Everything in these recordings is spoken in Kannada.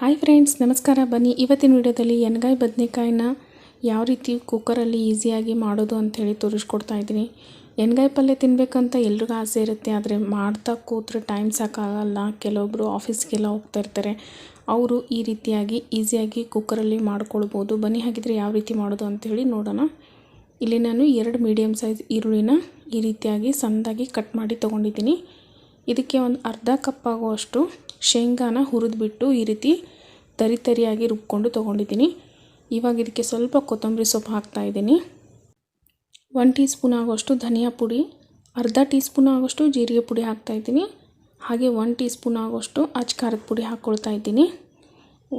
ಹಾಯ್ ಫ್ರೆಂಡ್ಸ್ ನಮಸ್ಕಾರ. ಬನ್ನಿ, ಇವತ್ತಿನ ವಿಡಿಯೋದಲ್ಲಿ ಎಣ್ಗಾಯಿ ಬದನೆಕಾಯಿನ ಯಾವ ರೀತಿ ಕುಕ್ಕರಲ್ಲಿ ಈಸಿಯಾಗಿ ಮಾಡೋದು ಅಂಥೇಳಿ ತೋರಿಸ್ಕೊಡ್ತಾ ಇದ್ದೀನಿ. ಎಣ್ಗಾಯಿ ಪಲ್ಯ ತಿನ್ನಬೇಕಂತ ಎಲ್ರಿಗೂ ಆಸೆ ಇರುತ್ತೆ, ಆದರೆ ಮಾಡ್ತಾ ಕೂತ್ರೆ ಟೈಮ್ ಸಾಕಾಗಲ್ಲ. ಕೆಲವೊಬ್ಬರು ಆಫೀಸ್ಗೆಲ್ಲ ಹೋಗ್ತಾ ಇರ್ತಾರೆ. ಅವರು ಈ ರೀತಿಯಾಗಿ ಈಸಿಯಾಗಿ ಕುಕ್ಕರಲ್ಲಿ ಮಾಡ್ಕೊಳ್ಬೋದು. ಬನ್ನಿ, ಹಾಗಿದ್ರೆ ಯಾವ ರೀತಿ ಮಾಡೋದು ಅಂಥೇಳಿ ನೋಡೋಣ. ಇಲ್ಲಿ ನಾನು ಎರಡು ಮೀಡಿಯಮ್ ಸೈಜ್ ಈರುಳ್ಳಿನ ಈ ರೀತಿಯಾಗಿ ಸಣ್ಣದಾಗಿ ಕಟ್ ಮಾಡಿ ತೊಗೊಂಡಿದ್ದೀನಿ. ಇದಕ್ಕೆ ಒಂದು ಅರ್ಧ ಕಪ್ ಆಗುವಷ್ಟು ಶೇಂಗಾನ ಹುರಿದ್ಬಿಟ್ಟು ಈ ರೀತಿ ತರಿ ತರಿಯಾಗಿ ರುಬ್ಕೊಂಡು ತೊಗೊಂಡಿದ್ದೀನಿ. ಇವಾಗ ಇದಕ್ಕೆ ಸ್ವಲ್ಪ ಕೊತ್ತಂಬರಿ ಸೊಪ್ಪು ಹಾಕ್ತಾಯಿದ್ದೀನಿ ಒನ್ ಟೀ ಸ್ಪೂನ್ ಆಗುವಷ್ಟು ಧನಿಯಾ ಪುಡಿ, ಅರ್ಧ ಟೀ ಸ್ಪೂನ್ ಆಗುವಷ್ಟು ಜೀರಿಗೆ ಪುಡಿ ಹಾಕ್ತಾಯಿದ್ದೀನಿ ಹಾಗೆ ಒನ್ ಟೀ ಸ್ಪೂನ್ ಆಗುವಷ್ಟು ಅಚ್ ಖಾರದ ಪುಡಿ ಹಾಕ್ಕೊಳ್ತಾ ಇದ್ದೀನಿ.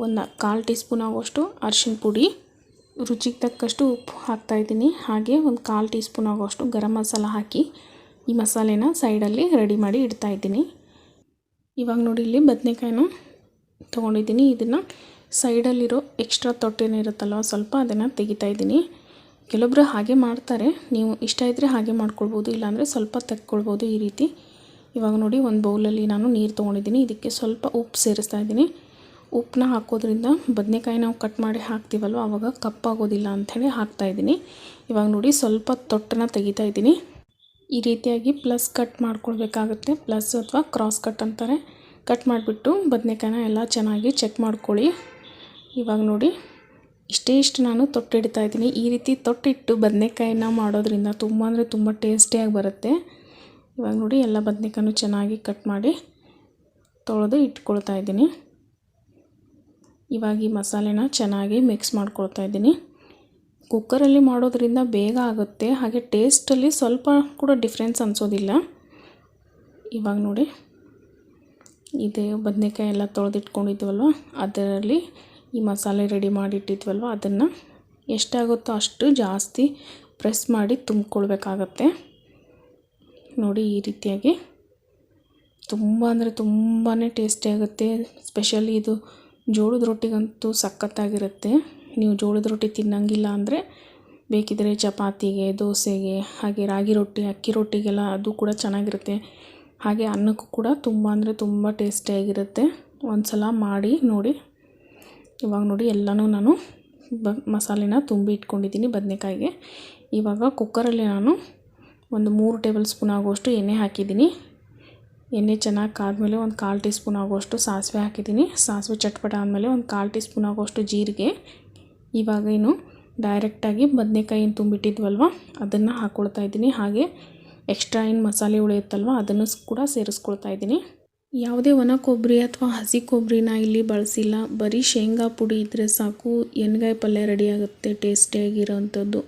ಒಂದು ಕಾಲು ಟೀ ಸ್ಪೂನ್ ಆಗುವಷ್ಟು ಅರಿಶಿನ ಪುಡಿ, ರುಚಿಗೆ ತಕ್ಕಷ್ಟು ಉಪ್ಪು ಹಾಕ್ತಾಯಿದ್ದೀನಿ ಹಾಗೆ ಒಂದು ಕಾಲು ಟೀ ಸ್ಪೂನ್ ಆಗುವಷ್ಟು ಗರಂ ಮಸಾಲ ಹಾಕಿ ಈ ಮಸಾಲೆನ ಸೈಡಲ್ಲಿ ರೆಡಿ ಮಾಡಿ ಇಡ್ತಾಯಿದ್ದೀನಿ ಇವಾಗ ನೋಡಿ ಇಲ್ಲಿ ಬದನೆಕಾಯಿನ ತೊಗೊಂಡಿದ್ದೀನಿ. ಇದನ್ನು ಸೈಡಲ್ಲಿರೋ ಎಕ್ಸ್ಟ್ರಾ ತೊಟ್ಟೇನಿರುತ್ತಲ್ಲ ಸ್ವಲ್ಪ ಅದನ್ನು ತೆಗಿತಾ ಇದ್ದೀನಿ. ಕೆಲವೊಬ್ಬರು ಹಾಗೆ ಮಾಡ್ತಾರೆ. ನೀವು ಇಷ್ಟ ಇದ್ದರೆ ಹಾಗೆ ಮಾಡ್ಕೊಳ್ಬೋದು, ಇಲ್ಲಾಂದರೆ ಸ್ವಲ್ಪ ತೆಕ್ಕೊಳ್ಬೋದು ಈ ರೀತಿ. ಇವಾಗ ನೋಡಿ ಒಂದು ಬೌಲಲ್ಲಿ ನಾನು ನೀರು ತೊಗೊಂಡಿದ್ದೀನಿ. ಇದಕ್ಕೆ ಸ್ವಲ್ಪ ಉಪ್ಪು ಸೇರಿಸ್ತಾ ಇದ್ದೀನಿ. ಉಪ್ಪನ್ನ ಹಾಕೋದ್ರಿಂದ ಬದನೆಕಾಯಿ ನಾವು ಕಟ್ ಮಾಡಿ ಹಾಕ್ತೀವಲ್ವ ಆವಾಗ ಕಪ್ಪಾಗೋದಿಲ್ಲ ಅಂಥೇಳಿ ಹಾಕ್ತಾಯಿದ್ದೀನಿ ಇವಾಗ ನೋಡಿ ಸ್ವಲ್ಪ ತೊಟ್ಟನ್ನು ತೆಗಿತಾ ಇದ್ದೀನಿ. ಈ ರೀತಿಯಾಗಿ ಪ್ಲಸ್ ಕಟ್ ಮಾಡ್ಕೊಳ್ಬೇಕಾಗುತ್ತೆ. ಪ್ಲಸ್ ಅಥವಾ ಕ್ರಾಸ್ ಕಟ್ ಅಂತಾರೆ. ಕಟ್ ಮಾಡಿಬಿಟ್ಟು ಬದನೆಕಾಯಿನ ಎಲ್ಲ ಚೆನ್ನಾಗಿ ಚೆಕ್ ಮಾಡ್ಕೊಳ್ಳಿ. ಇವಾಗ ನೋಡಿ, ಇಷ್ಟೇ ಇಷ್ಟು ನಾನು ತೊಟ್ಟಿಡ್ತಾ ಇದ್ದೀನಿ. ಈ ರೀತಿ ತೊಟ್ಟಿಟ್ಟು ಬದನೆಕಾಯಿನ ಮಾಡೋದ್ರಿಂದ ತುಂಬ ಅಂದರೆ ತುಂಬ ಟೇಸ್ಟಿಯಾಗಿ ಬರುತ್ತೆ. ಇವಾಗ ನೋಡಿ, ಎಲ್ಲ ಬದನೆಕಾಯನ್ನು ಚೆನ್ನಾಗಿ ಕಟ್ ಮಾಡಿ ತೊಳೆದು ಇಟ್ಕೊಳ್ತಾ ಇದ್ದೀನಿ. ಇವಾಗ ಈ ಮಸಾಲೆನ ಚೆನ್ನಾಗಿ ಮಿಕ್ಸ್ ಮಾಡ್ಕೊಳ್ತಾ ಇದ್ದೀನಿ. ಕುಕ್ಕರಲ್ಲಿ ಮಾಡೋದ್ರಿಂದ ಬೇಗ ಆಗುತ್ತೆ. ಹಾಗೆ ಟೇಸ್ಟಲ್ಲಿ ಸ್ವಲ್ಪ ಕೂಡ ಡಿಫ್ರೆನ್ಸ್ ಅನಿಸೋದಿಲ್ಲ. ಇವಾಗ ನೋಡಿ. ಇದೆ ಬದನೆಕಾಯಿ ಎಲ್ಲ ತೊಳೆದಿಟ್ಕೊಂಡಿದ್ವಲ್ವ? ಅದರಲ್ಲಿ ಈ ಮಸಾಲೆ ರೆಡಿ ಮಾಡಿಟ್ಟಿದ್ವಲ್ವ? ಅದನ್ನು ಎಷ್ಟಾಗುತ್ತೋ ಅಷ್ಟು ಜಾಸ್ತಿ ಪ್ರೆಸ್ ಮಾಡಿ ತುಂಬಿಕೊಳ್ಬೇಕಾಗತ್ತೆ. ನೋಡಿ ಈ ರೀತಿಯಾಗಿ. ತುಂಬ ಅಂದರೆ ತುಂಬಾ ಟೇಸ್ಟಿಯಾಗುತ್ತೆ ಸ್ಪೆಷಲಿ ಇದು ಜೋಳದ ರೊಟ್ಟಿಗಂತೂ ಸಖತ್ತಾಗಿರುತ್ತೆ. ನೀವು ಜೋಳದ ರೊಟ್ಟಿ ತಿನ್ನಂಗಿಲ್ಲ ಅಂದರೆ ಬೇಕಿದ್ದರೆ ಚಪಾತಿಗೆ, ದೋಸೆಗೆ, ಹಾಗೆ ರಾಗಿ ರೊಟ್ಟಿ, ಅಕ್ಕಿ ರೊಟ್ಟಿಗೆಲ್ಲ ಅದು ಕೂಡ ಚೆನ್ನಾಗಿರುತ್ತೆ. ಹಾಗೆ ಅನ್ನಕ್ಕೂ ಕೂಡ ತುಂಬ ಅಂದರೆ ತುಂಬ ಟೇಸ್ಟಿಯಾಗಿರುತ್ತೆ ಒಂದು ಸಲ ಮಾಡಿ ನೋಡಿ. ಇವಾಗ ನೋಡಿ ಎಲ್ಲನೂ ನಾನು ಬ, ಮಸಾಲೆನ ತುಂಬಿ ಇಟ್ಕೊಂಡಿದ್ದೀನಿ ಬದನೆಕಾಯಿಗೆ. ಇವಾಗ ಕುಕ್ಕರಲ್ಲಿ ನಾನು ಒಂದು ಮೂರು ಟೇಬಲ್ ಸ್ಪೂನ್ ಆಗುವಷ್ಟು ಎಣ್ಣೆ ಹಾಕಿದ್ದೀನಿ. ಎಣ್ಣೆ ಚೆನ್ನಾಗಿ ಕಾದ್ಮೇಲೆ ಒಂದು ಕಾಲು ಟೀ ಸ್ಪೂನ್ ಆಗುವಷ್ಟು ಸಾಸಿವೆ ಹಾಕಿದ್ದೀನಿ. ಸಾಸಿವೆ ಚಟ್ಪಟ ಆದಮೇಲೆ ಒಂದು ಕಾಲು ಟೀ ಸ್ಪೂನ್ ಆಗುವಷ್ಟು ಜೀರಿಗೆ. ಇವಾಗ ಏನು ಡೈರೆಕ್ಟಾಗಿ ಬದನೆಕಾಯಿ ಏನು ತುಂಬಿಟ್ಟಿದ್ವಲ್ವ? ಅದನ್ನು ಹಾಕ್ಕೊಳ್ತಾ ಇದ್ದೀನಿ. ಹಾಗೆ ಎಕ್ಸ್ಟ್ರಾ ಏನು ಮಸಾಲೆ ಉಳಿಯುತ್ತಲ್ವ ಅದನ್ನು ಕೂಡ ಸೇರಿಸ್ಕೊಳ್ತಾ ಇದ್ದೀನಿ. ಯಾವುದೇ ಒಣ ಕೊಬ್ಬರಿ ಅಥವಾ ಹಸಿ ಕೊಬ್ಬರಿನ ಇಲ್ಲಿ ಬಳಸಿಲ್ಲ. ಬರೀ ಶೇಂಗಾ ಪುಡಿ ಇದ್ದರೆ ಸಾಕು. ಎಣ್ಗಾಯಿ ಪಲ್ಯ ರೆಡಿಯಾಗುತ್ತೆ ಟೇಸ್ಟಿಯಾಗಿರೋವಂಥದ್ದು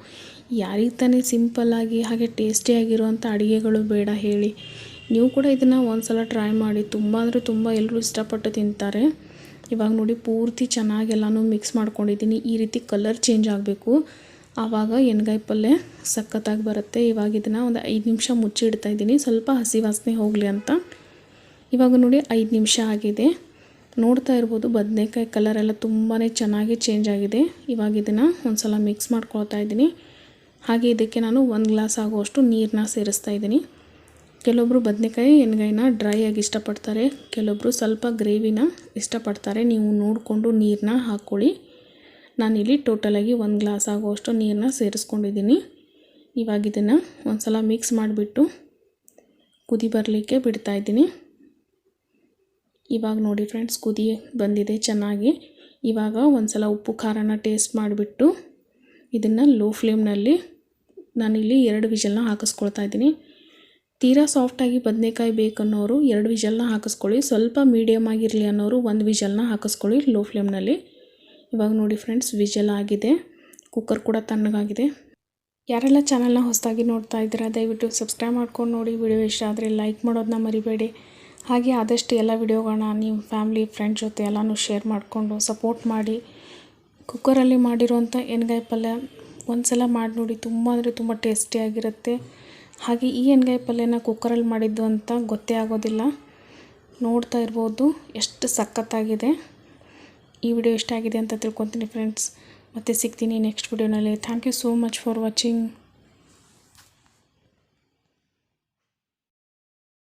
ಯಾರಿಗೆ ತಾನೇ ಸಿಂಪಲ್ಲಾಗಿ ಹಾಗೆ ಟೇಸ್ಟಿಯಾಗಿರುವಂಥ ಅಡುಗೆಗಳು ಬೇಡ ಹೇಳಿ. ನೀವು ಕೂಡ ಇದನ್ನು ಒಂದು ಸಲ ಟ್ರೈ ಮಾಡಿ. ತುಂಬ ಅಂದರೆ ತುಂಬ ಎಲ್ಲರೂ ಇಷ್ಟಪಟ್ಟು ತಿಂತಾರೆ. ಇವಾಗ ನೋಡಿ ಪೂರ್ತಿ ಚೆನ್ನಾಗಿ ಎಲ್ಲನೂ ಮಿಕ್ಸ್ ಮಾಡ್ಕೊಂಡಿದ್ದೀನಿ. ಈ ರೀತಿ ಕಲರ್ ಚೇಂಜ್ ಆಗಬೇಕು. ಆವಾಗ ಎಣ್ಗಾಯಿ ಪಲ್ಯ ಸಖತ್ತಾಗಿ ಬರುತ್ತೆ. ಇವಾಗ ಇದನ್ನು ಒಂದು ಐದು ನಿಮಿಷ ಮುಚ್ಚಿ ಇಡ್ತಾ ಇದ್ದೀನಿ. ಸ್ವಲ್ಪ ಹಸಿ ವಾಸನೆ ಹೋಗಲಿ ಅಂತ. ಇವಾಗ ನೋಡಿ ಐದು ನಿಮಿಷ ಆಗಿದೆ. ನೋಡ್ತಾ ಇರ್ಬೋದು ಬದನೆಕಾಯಿ ಕಲರೆಲ್ಲ ತುಂಬಾ ಚೆನ್ನಾಗಿ ಚೇಂಜ್ ಆಗಿದೆ. ಇವಾಗ ಇದನ್ನು ಒಂದು ಸಲ ಮಿಕ್ಸ್ ಮಾಡ್ಕೊಳ್ತಾ ಇದ್ದೀನಿ. ಹಾಗೆ ಇದಕ್ಕೆ ನಾನು ಒಂದು ಗ್ಲಾಸ್ ಆಗುವಷ್ಟು ನೀರನ್ನ ಸೇರಿಸ್ತಾ ಇದ್ದೀನಿ. ಕೆಲವೊಬ್ಬರು ಬದನೆಕಾಯಿ ಎಣ್ಗಾಯಿನ ಡ್ರೈ ಆಗಿ ಇಷ್ಟಪಡ್ತಾರೆ. ಕೆಲವೊಬ್ಬರು ಸ್ವಲ್ಪ ಗ್ರೇವಿನ ಇಷ್ಟಪಡ್ತಾರೆ. ನೀವು ನೋಡಿಕೊಂಡು ನೀರನ್ನ ಹಾಕ್ಕೊಳ್ಳಿ. ನಾನಿಲ್ಲಿ ಟೋಟಲಾಗಿ ಒಂದು ಗ್ಲಾಸ್ ಆಗುವಷ್ಟು ನೀರನ್ನ ಸೇರಿಸ್ಕೊಂಡಿದ್ದೀನಿ. ಇವಾಗ ಇದನ್ನು ಒಂದು ಸಲ ಮಿಕ್ಸ್ ಮಾಡಿಬಿಟ್ಟು ಕುದಿ ಬರಲಿಕ್ಕೆ ಬಿಡ್ತಾಯಿದ್ದೀನಿ ಇವಾಗ ನೋಡಿ ಫ್ರೆಂಡ್ಸ್ ಕುದಿ ಬಂದಿದೆ ಚೆನ್ನಾಗಿ. ಇವಾಗ ಒಂದು ಸಲ ಉಪ್ಪು, ಖಾರನ ಟೇಸ್ಟ್ ಮಾಡಿಬಿಟ್ಟು ಇದನ್ನು ಲೋ ಫ್ಲೇಮ್ನಲ್ಲಿ ನಾನಿಲ್ಲಿ ಎರಡು ವಿಷಲ್ನ ಹಾಕಿಸ್ಕೊಳ್ತಾ ಇದ್ದೀನಿ. ತೀರಾ ಸಾಫ್ಟಾಗಿ ಬದನೆಕಾಯಿ ಬೇಕನ್ನೋರು ಎರಡು ವಿಷಲ್ನ ಹಾಕಿಸ್ಕೊಳ್ಳಿ. ಸ್ವಲ್ಪ ಮೀಡಿಯಮ್ ಆಗಿರಲಿ ಅನ್ನೋರು ಒಂದು ವಿಷಲ್ನ ಹಾಕಿಸ್ಕೊಳ್ಳಿ ಲೋ ಫ್ಲೇಮ್ನಲ್ಲಿ ಇವಾಗ ನೋಡಿ ಫ್ರೆಂಡ್ಸ್ ವಿಜಲ್ ಆಗಿದೆ. ಕುಕ್ಕರ್ ಕೂಡ ತಣ್ಣಗಾಗಿದೆ. ಯಾರೆಲ್ಲ ಚಾನಲ್ನ ಹೊಸದಾಗಿ ನೋಡ್ತಾ ಇದ್ದೀರಾ, ದಯವಿಟ್ಟು ಸಬ್ಸ್ಕ್ರೈಬ್ ಮಾಡ್ಕೊಂಡು ನೋಡಿ. ವಿಡಿಯೋ ಇಷ್ಟ ಆದರೆ ಲೈಕ್ ಮಾಡೋದನ್ನ ಮರಿಬೇಡಿ. ಹಾಗೆ ಆದಷ್ಟು ಎಲ್ಲ ವಿಡಿಯೋಗಳನ್ನ ನಿಮ್ಮ ಫ್ಯಾಮಿಲಿ ಫ್ರೆಂಡ್ಸ್ ಜೊತೆ ಎಲ್ಲನೂ ಶೇರ್ ಮಾಡಿಕೊಂಡು ಸಪೋರ್ಟ್ ಮಾಡಿ. ಕುಕ್ಕರಲ್ಲಿ ಮಾಡಿರುವಂಥ ಎಣ್ಗಾಯಿ ಪಲ್ಯ ಒಂದು ಸಲ ಮಾಡಿ ನೋಡಿ ತುಂಬ ಅಂದರೆ ತುಂಬ ಟೇಸ್ಟಿಯಾಗಿರುತ್ತೆ ಹಾಗೆ ಈ ಎಣ್ಗಾಯಿ ಪಲ್ಯನ ಕುಕ್ಕರಲ್ಲಿ ಮಾಡಿದ್ದು ಅಂತ ಗೊತ್ತೇ ಆಗೋದಿಲ್ಲ. ನೋಡ್ತಾ ಇರ್ಬೋದು ಎಷ್ಟು ಸಖತ್ತಾಗಿದೆ. ಈ ವಿಡಿಯೋ ಇಷ್ಟ ಆಗಿದೆ ಅಂತ ತಿಳ್ಕೊತೀನಿ ಫ್ರೆಂಡ್ಸ್ ಮತ್ತೆ ಸಿಗ್ತೀನಿ ನೆಕ್ಸ್ಟ್ ವಿಡಿಯೋನಲ್ಲಿ thank you so much for watching